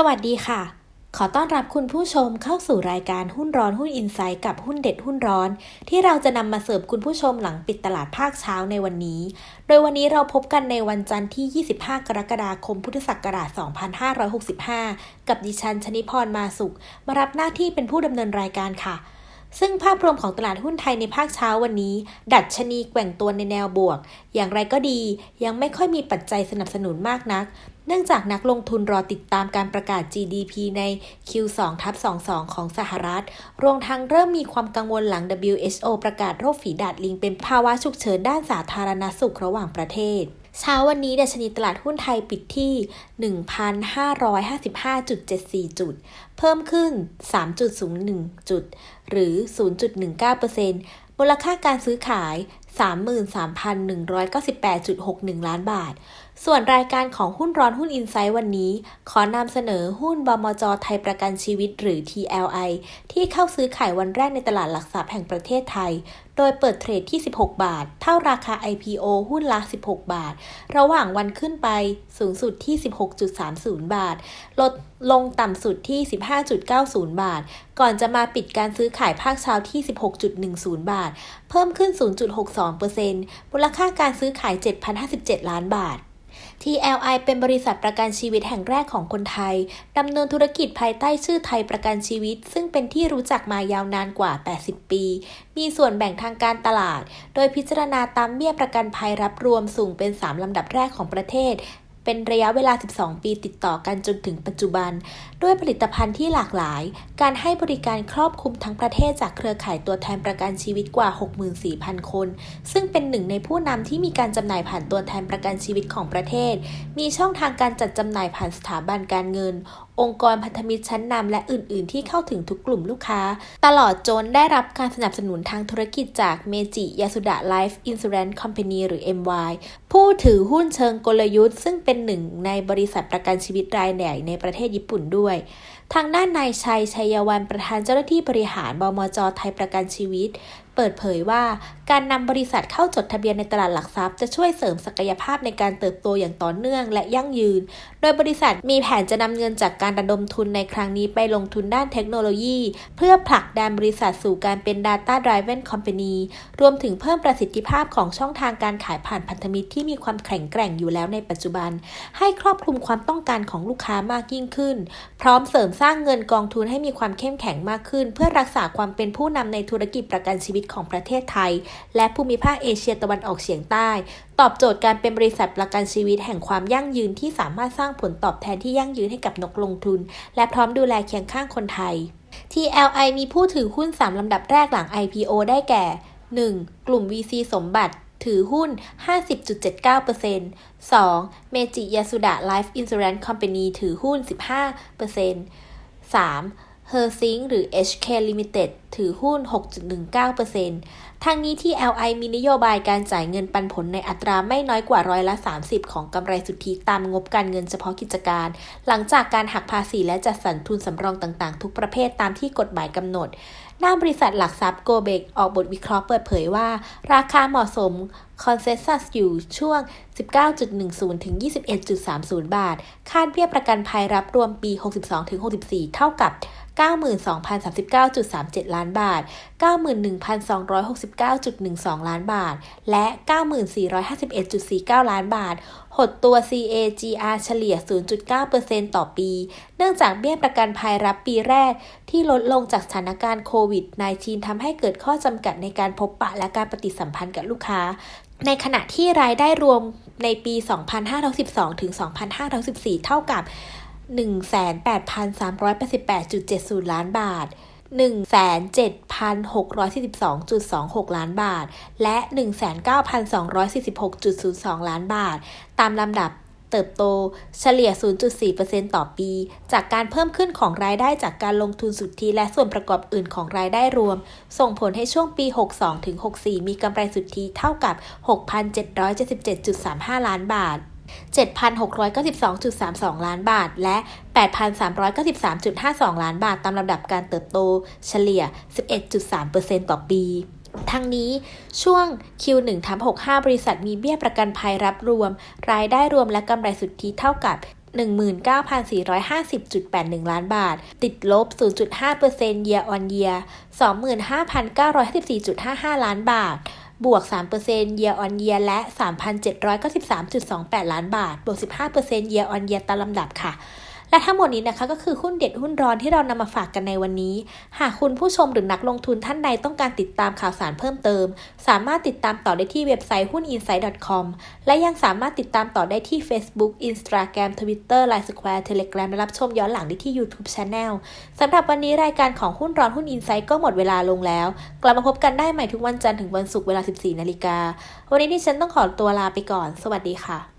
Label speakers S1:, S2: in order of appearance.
S1: สวัสดีค่ะ ขอต้อนรับคุณผู้ชมเข้าสู่รายการหุ้นร้อนหุ้นอินไซต์กับหุ้นเด็ดหุ้นร้อน ที่เราจะนำมาเสิร์ฟคุณผู้ชมหลังปิดตลาดภาคเช้าในวันนี้ โดยวันนี้เราพบกันในวันจันทร์ที่ 25 กรกฎาคมพุทธศักราช 2565 กับดิฉันชนิพรมาสุข มารับหน้าที่เป็นผู้ดำเนินรายการค่ะ ซึ่งภาพรวมของตลาดหุ้นไทยในภาคเช้าวันนี้ ดัชนีแกว่งตัวในแนวบวก อย่างไรก็ดียังไม่ค่อยมีปัจจัยสนับสนุนมากนัก เนื่องจากนักลงทุนรอติดตามการประกาศ GDP ใน Q2 ทับ22 ของสหรัฐ รวมทั้งเริ่มมีความกังวลหลัง WHO ประกาศโรคฝีดาดลิงเป็นภาวะฉุกเฉินด้านสาธารณสุขระหว่างประเทศ เช้าวันนี้ดัชนีตลาดหุ้นไทยปิดที่ 1,555.74 จุด เพิ่มขึ้น 3.01 จุด หรือ 0.19%มูลค่าการซื้อขาย 33,198.61 ล้านบาท ส่วนรายการของหุ้นร้อนหุ้นอินไซต์วันนี้ ขอนำเสนอหุ้นบมจไทยประกันชีวิตหรือ TLI ที่เข้าซื้อขายวันแรกในตลาดหลักทรัพย์แห่งประเทศไทย โดยเปิดเทรดที่ 16 บาท เท่าราคา IPO หุ้นละ 16 บาท ระหว่างวันขึ้นไปสูงสุดที่ 16.30 บาท ลดลงต่ำสุดที่ 15.90 บาท ก่อนจะมาปิดการซื้อขายภาคเช้าที่ 16.10 บาท เพิ่มขึ้น 0.62%มูลค่าการซื้อขาย 7,057 ล้านบาท TLI เป็นบริษัทประกันชีวิตแห่งแรกของคนไทย ดำเนินธุรกิจภายใต้ชื่อไทยประกันชีวิต ซึ่งเป็นที่รู้จักมายาวนานกว่า 80 ปี มีส่วนแบ่งทางการตลาด โดยพิจารณาตามเบี้ยประกันภัยรับรวมสูงเป็น 3 ลำดับแรกของประเทศ เป็นระยะเวลา 12 ปีติดต่อกันจนถึงปัจจุบัน ด้วยผลิตภัณฑ์ที่หลากหลาย การให้บริการครอบคลุมทั้งประเทศจากเครือข่ายตัวแทนประกันชีวิตกว่า 64,000 คน ซึ่งเป็นหนึ่งในผู้นำที่มีการจำหน่ายผ่านตัวแทนประกันชีวิตของประเทศ มีช่องทางการจัดจำหน่ายผ่านสถาบันการเงิน องค์กรพันธมิตรชั้นนำและอื่น ๆ ที่เข้าถึงทุกกลุ่มลูกค้า ตลอดจนได้รับการสนับสนุนทางธุรกิจจากเมจิยาสุดะไลฟ์อิน u r เรน c ์คอมพานีหรือ MY ผู้ถือหุ้นเชิงกลยุทธ์ ซึ่งเป็นหนึ่งในบริษัทประกันชีวิตรายใหญ่ในประเทศญี่ปุ่นด้วย ทางด้านนายชัยชัยวันประธานเจ้าหน้าที่บริหารบมจไทยประกันชีวิต เปิดเผยว่า การนำบริษัทเข้าจดทะเบียนในตลาดหลักทรัพย์จะช่วยเสริมศักยภาพในการเติบโตอย่างต่อเนื่องและยั่งยืน โดยบริษัทมีแผนจะนำเงินจากการระดมทุนในครั้งนี้ไปลงทุนด้านเทคโนโลยี เพื่อผลักดันบริษัทสู่การเป็น Data Driven Company รวมถึงเพิ่มประสิทธิภาพของช่องทางการขายผ่านพันธมิตรที่มีความแข็งแกร่งอยู่แล้วในปัจจุบัน ให้ครอบคลุมความต้องการของลูกค้ามากยิ่งขึ้น พร้อมเสริมสร้างเงินกองทุนให้มีความเข้มแข็งมากขึ้น เพื่อรักษาความเป็นผู้นำในธุรกิจประกันชีวิตของประเทศไทย และภูมิภาคเอเชียตะวันออกเฉียงใต้ ตอบโจทย์การเป็นบริษัทประกันชีวิตแห่งความยั่งยืนที่สามารถสร้างผลตอบแทนที่ยั่งยืนให้กับนกลงทุน และพร้อมดูแลเคียงข้างคนไทย TLI มีผู้ถือหุ้น 3 ลำดับแรกหลัง IPO ได้แก่ 1. กลุ่ม VC สมบัติถือหุ้น 50.79% 2. เมจิยาสุดะ Life Insurance Company ถือหุ้น 15% 3. เฮอร์ซิงหรือ HK Limited ถือหุ้น 6.19%ทางนี้ที่ LI มีนโยบายการจ่ายเงินปันผลในอัตราไม่น้อยกว่าร้อยละ 30 ของกำไรสุทธิตามงบการเงินเฉพาะกิจการ หลังจากการหักภาษีและจัดสรรทุนสำรองต่างๆ ทุกประเภทตามที่กฎหมายกำหนด หน้าบริษัทหลักทรัพย์โกเบกออกบทวิเคราะห์เปิดเผยว่า ราคาเหมาะสมคอนเซสซัสอยู่ช่วง 19.10 ถึง 21.30 บาท คาดเบี้ยประกันภัยรับรวมปี 62 ถึง 64 เท่ากับ 92,039.37 ล้านบาท 91,269.12 ล้านบาท และ 9451.49 ล้านบาท หดตัว CAGR เฉลี่ย 0.9%ต่อปี เนื่องจากเบี้ยประกันภัยรับปีแรก ที่ลดลงจากสถานการณ์โควิด -19 ทำให้เกิดข้อจำกัดในการพบปะและการปฏิสัมพันธ์กับลูกค้า ในขณะที่รายได้รวมในปี 2512 ถึง 2514 เท่ากับ 18,388.70 ล้านบาท 1,7,642.26 ล้านบาท และ 19,246.02 ล้านบาท ตามลำดับเติบโตเฉลี่ย 0.4%ต่อปี จากการเพิ่มขึ้นของรายได้จากการลงทุนสุทธิและส่วนประกอบอื่นของรายได้รวม ส่งผลให้ช่วงปี 62-64 มีกำไรสุทธิเท่ากับ 6,777.35 ล้านบาท 7,692.32 ล้านบาท และ 8,393.52 ล้านบาท ตามลำดับการเติบโตเฉลี่ย 11.3%ต่อปีทั้งนี้ช่วง Q1 ทับ65 บริษัทมีเบี้ยประกันภัยรับรวม รายได้รวมและกำไรสุทธิเท่ากับ 19,450.81 ล้านบาท ติดลบ 0.5% year on year 25,954.55 ล้านบาท บวก 3% year on year และ 3,793.28 ล้านบาท บวก 15% year on year ตามลำดับค่ะ และทั้งหมดนี้นะคะก็คือหุ้นเด็ดหุ้นร้อนที่เรานำมาฝากกันในวันนี้ หากคุณผู้ชมหรือนักลงทุนท่านใดต้องการติดตามข่าวสารเพิ่มเติม สามารถติดตามต่อได้ที่เว็บไซต์หุ้น insight.com และยังสามารถติดตามต่อได้ที่ Facebook Instagram Twitter Line Square Telegram และรับชมย้อนหลังได้ที่ YouTube Channel สำหรับวันนี้รายการของหุ้นร้อนหุ้น Insight ก็หมดเวลาลงแล้ว กลับมาพบกันได้ใหม่ทุกวันจันทร์ถึงวันศุกร์เวลา 14 นาฬิกา วันนี้ดิฉันต้องขอตัวลาไปก่อน สวัสดีค่ะ